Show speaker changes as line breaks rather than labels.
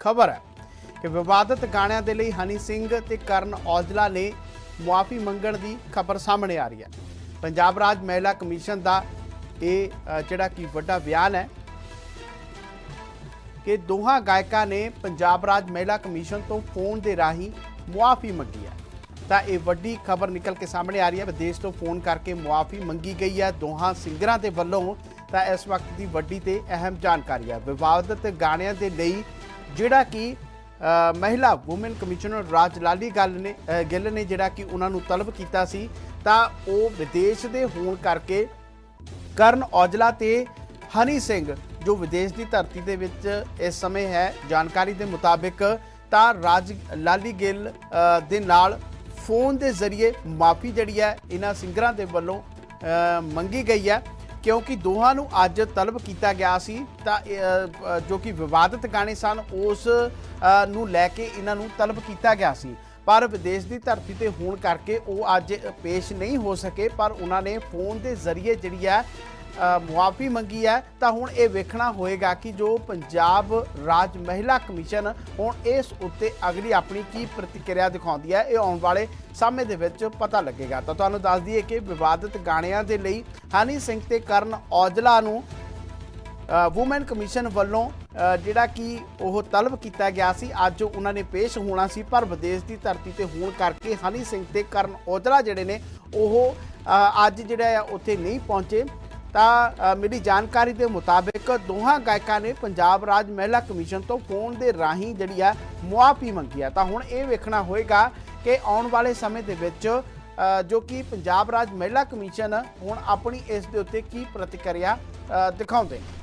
ਖਬਰ ਹੈ ਕਿ ਵਿਵਾਦਤ ਗਾਣਿਆਂ ਦੇ ਲਈ ਹਨੀ ਸਿੰਘ ਤੇ ਕਰਨ ਔਜਲਾ ਨੇ ਮੁਆਫੀ ਮੰਗਣ ਦੀ ਖਬਰ ਸਾਹਮਣੇ ਆ ਰਹੀ ਹੈ। ਪੰਜਾਬ ਰਾਜ ਮਹਿਲਾ ਕਮਿਸ਼ਨ ਦਾ ਇਹ ਜਿਹੜਾ ਕਿ ਵੱਡਾ ਬਿਆਨ ਹੈ ਕਿ ਦੋਹਾਂ ਗਾਇਕਾਂ ਨੇ ਪੰਜਾਬ ਰਾਜ ਮਹਿਲਾ ਕਮਿਸ਼ਨ ਤੋਂ ਫੋਨ ਦੇ ਰਾਹੀਂ ਮੁਆਫੀ ਮੰਗੀ ਹੈ। ਤਾਂ ਇਹ ਵੱਡੀ ਖਬਰ ਨਿਕਲ ਕੇ ਸਾਹਮਣੇ ਆ ਰਹੀ ਹੈ ਵਿਦੇਸ਼ ਤੋਂ ਫੋਨ ਕਰਕੇ ਮੁਆਫੀ ਮੰਗੀ ਗਈ ਹੈ। ਦੋਹਾਂ ਸਿੰਗਰਾਂ ਦੇ ਵੱਲੋਂ ਤਾਂ ਇਸ ਵਕਤ ਦੀ ਵੱਡੀ ਤੇ ਅਹਿਮ ਜਾਣਕਾਰੀ ਹੈ। ਵਿਵਾਦਤ ਗਾਣਿਆਂ ਦੇ ਲਈ ਜਿਹੜਾ ਕਿ ਮਹਿਲਾ ਔਮਨ ਕਮਿਸ਼ਨਰ ਰਾਜ ਲਾਲੀ ਗੱਲ ਨੇ ਗਿੱਲ ਨੇ ਜਿਹੜਾ ਕਿ ਉਹਨਾਂ ਨੂੰ ਤਲਬ ਕੀਤਾ ਸੀ, ਤਾਂ ਉਹ ਵਿਦੇਸ਼ ਦੇ ਹੋਣ ਕਰਕੇ ਕਰਨ ਔਜਲਾ ਤੇ ਹਨੀ ਸਿੰਘ, ਜੋ ਵਿਦੇਸ਼ ਦੀ ਧਰਤੀ ਦੇ ਵਿੱਚ ਇਸ ਸਮੇਂ ਹੈ, ਜਾਣਕਾਰੀ ਦੇ ਮੁਤਾਬਿਕ ਤਾਂ ਰਾਜ ਲਾਲੀ ਗਿੱਲ ਦੇ ਨਾਲ ਫੋਨ ਦੇ ਜ਼ਰੀਏ ਮਾਫੀ ਜਿਹੜੀ ਹੈ, ਇਹਨਾਂ ਸਿੰਗਰਾਂ ਦੇ ਵੱਲੋਂ ਮੰਗੀ ਗਈ ਹੈ। ਕਿਉਂਕਿ ਦੋਹਾਂ ਨੂੰ ਅੱਜ ਤਲਬ ਕੀਤਾ ਗਿਆ ਸੀ, ਤਾਂ ਜੋ ਕਿ ਵਿਵਾਦਤ ਗਾਣੇ ਸਨ, ਉਸ ਨੂੰ ਲੈ ਕੇ ਇਹਨਾਂ ਨੂੰ ਤਲਬ ਕੀਤਾ ਗਿਆ ਸੀ। ਪਰ ਵਿਦੇਸ਼ ਦੀ ਧਰਤੀ ਤੇ ਹੋਣ ਕਰਕੇ ਉਹ ਅੱਜ ਪੇਸ਼ ਨਹੀਂ ਹੋ ਸਕੇ, ਪਰ ਉਹਨਾਂ ਨੇ ਫੋਨ ਦੇ ਜ਼ਰੀਏ ਜਿਹੜੀ ਹੈ ਮੁਆਫੀ ਮੰਗੀ ਹੈ, ਤਾਂ ਹੁਣ ਇਹ ਵੇਖਣਾ ਹੋਏਗਾ ਕਿ ਜੋ ਪੰਜਾਬ ਰਾਜ ਮਹਿਲਾ ਕਮਿਸ਼ਨ ਹੁਣ ਇਸ ਉੱਤੇ ਅਗਲੀ ਆਪਣੀ ਕੀ ਪ੍ਰਤੀਕਿਰਿਆ ਦਿਖਾਉਂਦੀ ਹੈ, ਇਹ ਆਉਣ ਵਾਲੇ ਸਮੇਂ ਦੇ ਵਿੱਚ ਪਤਾ ਲੱਗੇਗਾ। ਤਾਂ ਤੁਹਾਨੂੰ ਦੱਸ ਦਈਏ ਕਿ ਵਿਵਾਦਿਤ ਗਾਣਿਆਂ ਦੇ ਲਈ ਹਨੀ ਸਿੰਘ ਤੇ ਕਰਨ ਔਜਲਾ ਨੂੰ ਵੂਮਨ ਕਮਿਸ਼ਨ ਵੱਲੋਂ ਜਿਹੜਾ ਕਿ ਉਹ ਤਲਬ ਕੀਤਾ ਗਿਆ ਸੀ, ਅੱਜ ਉਹਨਾਂ ਨੇ ਪੇਸ਼ ਹੋਣਾ ਸੀ, ਪਰ ਵਿਦੇਸ਼ ਦੀ ਧਰਤੀ ਤੇ ਹੋਣ ਕਰਕੇ ਹਨੀ ਸਿੰਘ ਤੇ ਕਰਨ ਔਜਲਾ ਜਿਹੜੇ ਨੇ, ਉਹ ਅੱਜ ਜਿਹੜਾ ਆ ਉੱਥੇ ਨਹੀਂ ਪਹੁੰਚੇ। ਤਾਂ ਅ, ਮਿਲੀ ਜਾਣਕਾਰੀ ਦੇ ਮੁਤਾਬਿਕ ਦੋਹਾਂ ਗਾਇਕਾਂ ਨੇ ਪੰਜਾਬ ਰਾਜ ਮਹਿਲਾ ਕਮਿਸ਼ਨ ਤੋਂ ਫੋਨ ਦੇ ਰਾਹੀਂ ਜਿਹੜੀ ਆ ਮੁਆਫੀ ਮੰਗੀ ਆ। ਤਾਂ ਹੁਣ ਇਹ ਵੇਖਣਾ ਹੋਏਗਾ ਕਿ ਆਉਣ ਵਾਲੇ ਸਮੇਂ ਦੇ ਵਿੱਚ ਜੋ ਕਿ ਪੰਜਾਬ ਰਾਜ ਮਹਿਲਾ ਕਮਿਸ਼ਨ ਹੁਣ ਆਪਣੀ ਇਸ ਦੇ ਉੱਤੇ ਕੀ ਪ੍ਰਤੀਕਿਰਿਆ ਦਿਖਾਉਂਦੇ ਨੇ।